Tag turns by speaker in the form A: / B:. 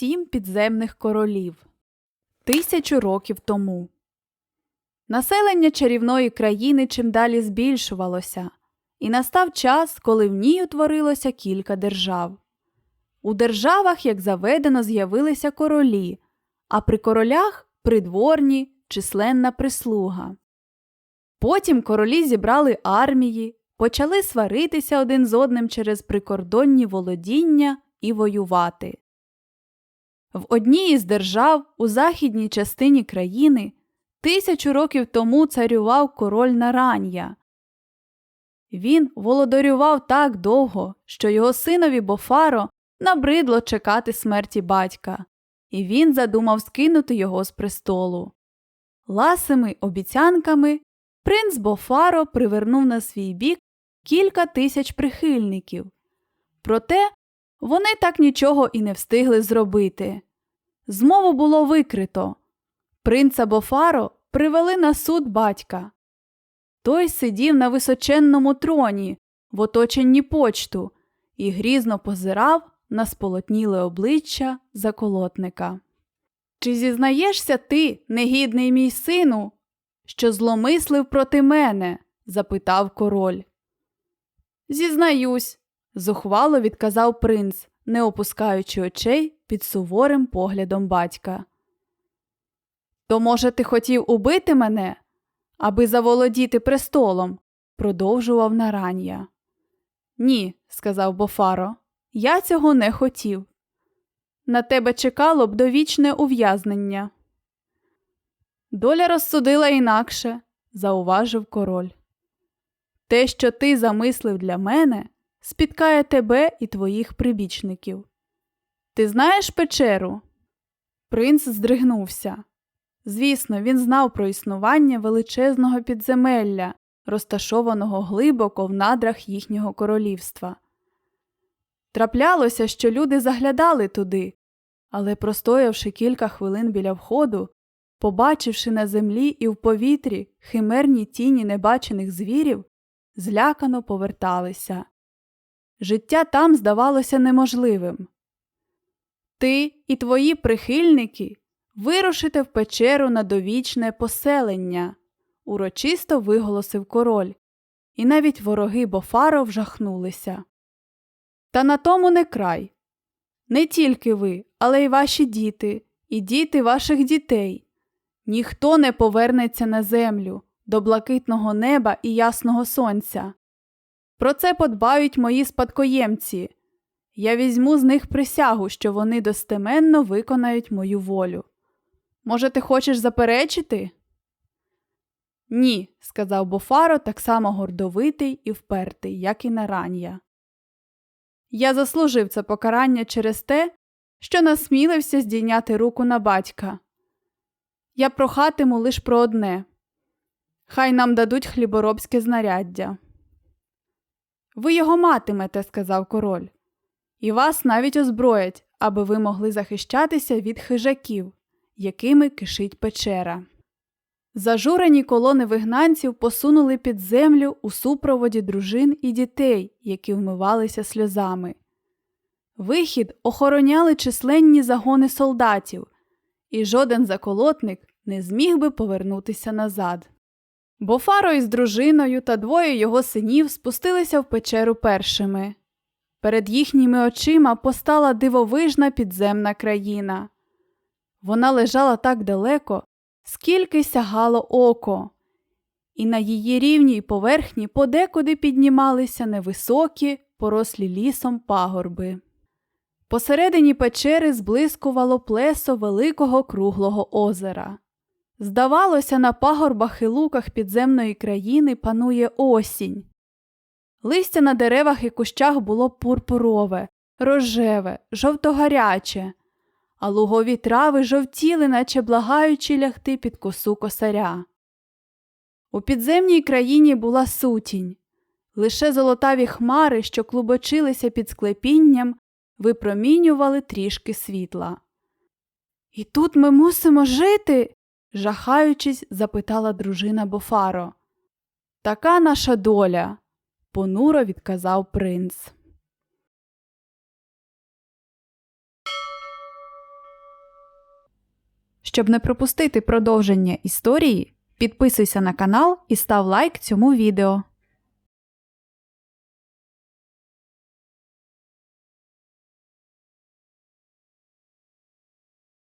A: сім підземних королів. Тисячу років тому. Населення чарівної країни чим далі збільшувалося, і настав час, коли в ній утворилося кілька держав. У державах, як заведено, з'явилися королі, а при королях придворні, численна прислуга. Потім королі зібрали армії, почали сваритися один з одним через прикордонні володіння і воювати. В одній із держав у західній частині країни тисячу років тому царював король Наран'я. Він володарював так довго, що його синові Бофаро набридло чекати смерті батька, і він задумав скинути його з престолу. Ласими обіцянками принц Бофаро привернув на свій бік кілька тисяч прихильників. Проте вони так нічого і не встигли зробити. Змову було викрито. Принца Бофаро привели на суд батька. Той сидів на височенному троні в оточенні почту і грізно позирав на сполотніле обличчя заколотника. Чи зізнаєшся ти, негідний мій сину, що зломислив проти мене? запитав король. Зізнаюсь, зухвало відказав принц, не опускаючи очей під суворим поглядом батька. То, може, ти хотів убити мене, аби заволодіти престолом? продовжував Наран'я. Ні, сказав Бофаро, я цього не хотів. На тебе чекало б довічне ув'язнення. Доля розсудила інакше, зауважив король. Те, що ти замислив для мене, спіткає тебе і твоїх прибічників. Ти знаєш печеру? Принц здригнувся. Звісно, він знав про існування величезного підземелля, розташованого глибоко в надрах їхнього королівства. Траплялося, що люди заглядали туди, але, простоявши кілька хвилин біля входу, побачивши на землі і в повітрі химерні тіні небачених звірів, злякано поверталися. Життя там здавалося неможливим. Ти і твої прихильники вирушите в печеру на довічне поселення, урочисто виголосив король, і навіть вороги Бофаро вжахнулися. Та на тому не край. Не тільки ви, але й ваші діти, і діти ваших дітей. Ніхто не повернеться на землю до блакитного неба і ясного сонця. Про це подбають мої спадкоємці. Я візьму з них присягу, що вони достеменно виконають мою волю. Може, ти хочеш заперечити? Ні, сказав Бофаро так само гордовитий і впертий, як і Наран'я. Я заслужив це покарання через те, що насмілився здійняти руку на батька. Я прохатиму лиш про одне хай нам дадуть хліборобське знаряддя. Ви його матимете, сказав король, і вас навіть озброять, аби ви могли захищатися від хижаків, якими кишить печера. Зажурені колони вигнанців посунули під землю у супроводі дружин і дітей, які вмивалися сльозами. Вихід охороняли численні загони солдатів, і жоден заколотник не зміг би повернутися назад. Бо Фаро із дружиною та двоє його синів спустилися в печеру першими. Перед їхніми очима постала дивовижна підземна країна. Вона лежала так далеко, скільки сягало око, і на її рівній поверхні подекуди піднімалися невисокі, порослі лісом пагорби. Посередині печери зблискувало плесо великого круглого озера. Здавалося, на пагорбах і луках підземної країни панує осінь. Листя на деревах і кущах було пурпурове, рожеве, жовтогаряче, а лугові трави жовтіли, наче благаючи лягти під косу косаря. У підземній країні була сутінь. Лише золотаві хмари, що клубочилися під склепінням, випромінювали трішки світла. І тут ми мусимо жити? Жахаючись, запитала дружина Бофаро. Така наша доля, понуро відказав принц. Щоб не пропустити продовження історії, підписуйся на канал і став лайк цьому відео.